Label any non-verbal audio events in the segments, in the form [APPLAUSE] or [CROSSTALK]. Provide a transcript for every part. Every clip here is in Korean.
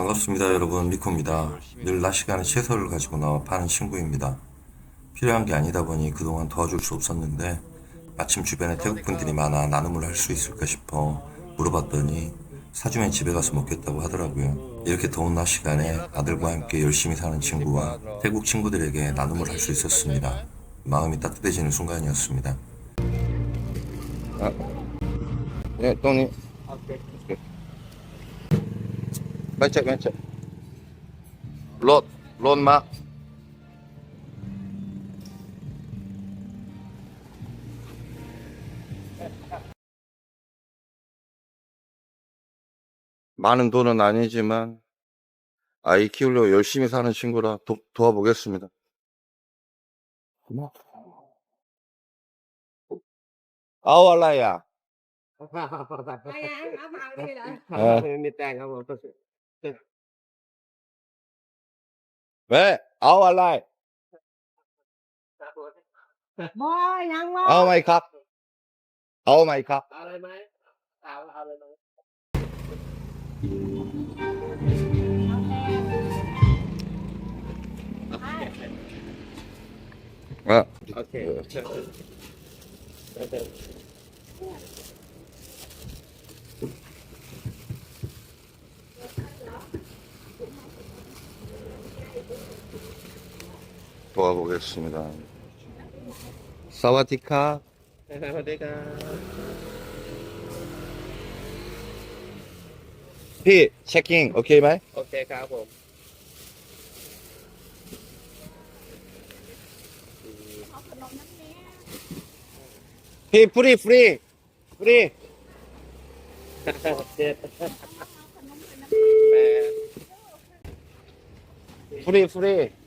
반갑습니다 여러분. 미코입니다. 늘 낮 시간에 채소를 가지고 나와 파는 친구입니다. 필요한 게 아니다 보니 그동안 도와줄 수 없었는데 마침 주변에 태국분들이 많아 나눔을 할 수 있을까 싶어 물어봤더니 사주면 집에 가서 먹겠다고 하더라고요. 이렇게 더운 낮 시간에 아들과 함께 열심히 사는 친구와 태국 친구들에게 나눔을 할 수 있었습니다. 마음이 따뜻해지는 순간이었습니다. 아, 네, 똥이 chạy lộn lộn mà 많은 돈은 아니지만 아이 키우려고 열심히 사는 친구라 도, 도와보겠습니다. 아우 알라야. 컵. 아우 마 ตึกเวเอาอะไร บอยังบอเอาไหมครับ เอาไหมครับ เอาะไรไหมเอาอะไรไหมโอเค 갖고 가보겠습니다. 사와디카. 사와디카. 피, 체킹, 오케이 마이? 오케이, 가보. 피, 프리, 프리, 프리. [LAUGHS] 네. 프리, 프리.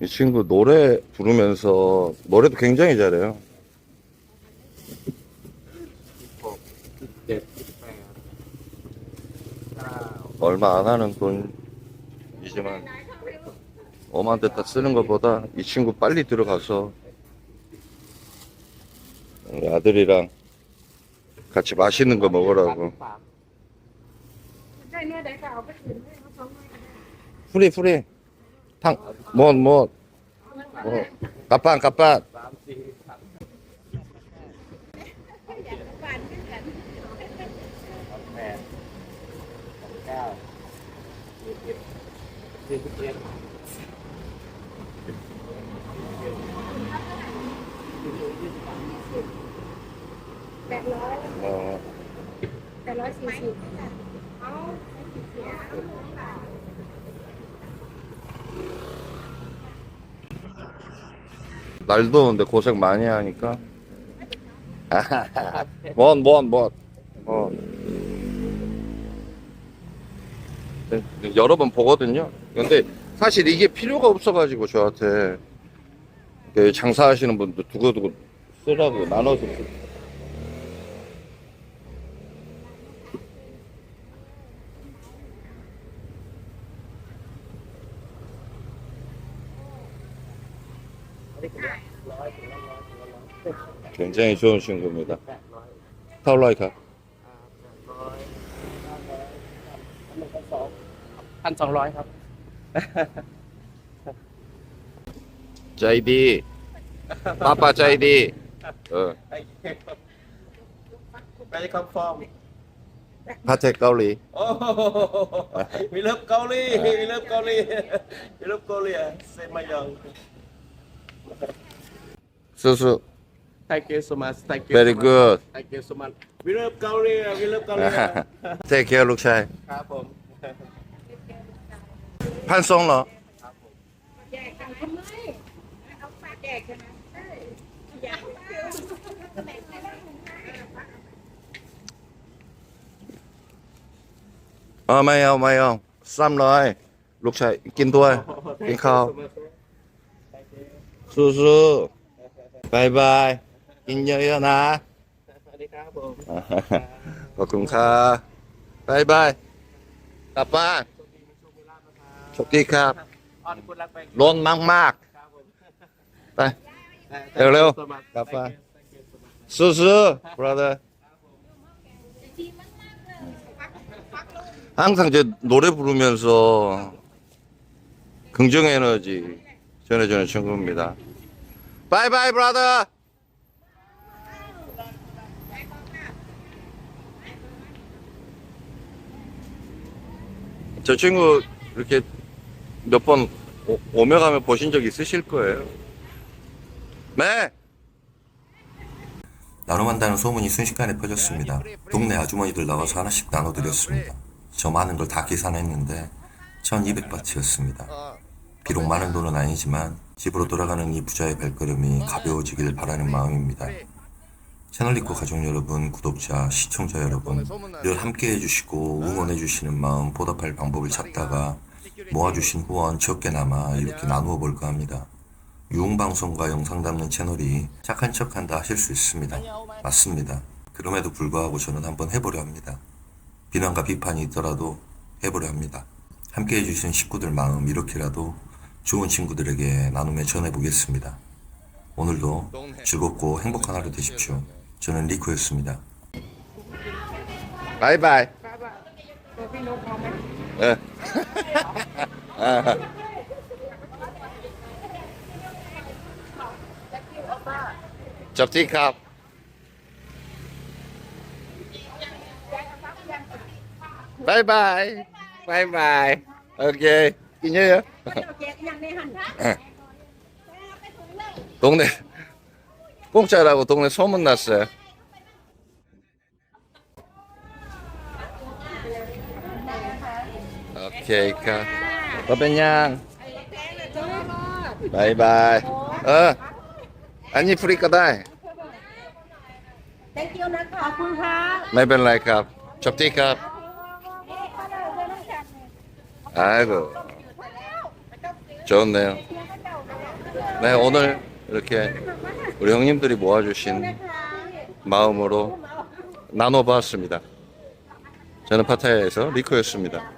이 친구 노래 부르면서 노래도 굉장히 잘해요. 얼마 안 하는 돈이지만 엄한테 다 쓰는 것보다 이 친구 빨리 들어가서 우리 아들이랑 같이 맛있는 거 먹으라고. สาม Đây nữa để cào cái chuyện đấy, nó không ai. 프리 프리 탕뭔뭐 뭐, 까빤 까빤 สามสี่สาม Bạn cái cảnh. แปดเก้าสี่สิบสี่สิบเอ็ด Bẹt lói, 어, bẹt lói xì xì. 날 더운데 고생 많이 하니까 [LAUGHS] 뭔뭔뭐 어. 네, 여러 번 보거든요. 근데 사실 이게 필요가 없어가지고 저한테 그 장사하시는 분들 두고두고 쓰라고 나눠서 굉장히 좋은 친구입니다. แปดร้อย 타올라이카 อ่าแปดร้อยหนึ่งพันสองพันสองร้อยครับ 짜이디 빠빠 짜이디 어, ไปคอนฟอร์ม 파텍 가올리 โอ้โหมีเลิฟเกาหลีมีเลิฟเกาหลีมีเลิฟเกาหลีอะเซนมายอง สู้ Thank you so much. Thank you. Very so much. good. Thank you so much. We love Korea. We love Korea. ๆ take care ลูกชายครับผมพันสองเหรอ แจกกันทำไมเอาฝากแจกกันนะใช่อยากเที่ยวแบ่งให้บ้างอ๋อไม่เอาไม่เอาสามร้อยลูกชายกินด้วย Thank you so much. không? Xăm rồi. Lúc chạy, kín thôi. Kín khao. Su su. Bye bye. Kín nhớ nhớ nà. สวัสดีครับผม ขอบคุณครับบายบายกลับบ้านโชคดีครับ ออนคุณรักไป ร้อนมาก ครับผม ๆ ไป เร็วๆ สมัค กลับบ้าน สู้ๆ brother 항상 이제 노래 부르면서 긍정 에너지 전해주는 친구입니다. 바이바이 브라더. 저 친구 이렇게 몇 번 오며 가며 보신 적 있으실 거예요. 네. 나눔한다는 소문이 순식간에 퍼졌습니다. 동네 아주머니들 나와서 하나씩 나눠드렸습니다. 저 많은 걸 다 계산했는데 1200바트였습니다. 비록 많은 돈은 아니지만 집으로 돌아가는 이 부자의 발걸음이 가벼워지길 바라는 마음입니다. 채널리코 가족 여러분, 구독자, 시청자 여러분, 늘 함께 해주시고 응원해주시는 마음 보답할 방법을 찾다가 모아주신 후원 적게나마 이렇게 나누어 볼까 합니다. 유흥방송과 영상 담는 채널이 착한 척 한다 하실 수 있습니다. 맞습니다. 그럼에도 불구하고 저는 한번 해보려 합니다. 비난과 비판이 있더라도 해보려 합니다. 함께 해주신 식구들 마음 이렇게라도 좋은 친구들에게 나눔에 전해보겠습니다. 오늘도 즐겁고 행복한 하루 되십시오. 저는 리코였습니다. 바이바이. 예. 아. 접티컵. 바이바이. 바이바이. 오케이. กินเยอะๆตรงนี้กุ้งใจเราตรงนี้ส้มมันน่ะเสีย ok cơ có bên nha bye bye ờ anh nhìn free có đây mấy bên lại cặp chụp tí cặp ai rồi 좋네요. 네, 오늘 이렇게 우리 형님들이 모아주신 마음으로 나눠봤습니다. 저는 파타야에서 리코였습니다.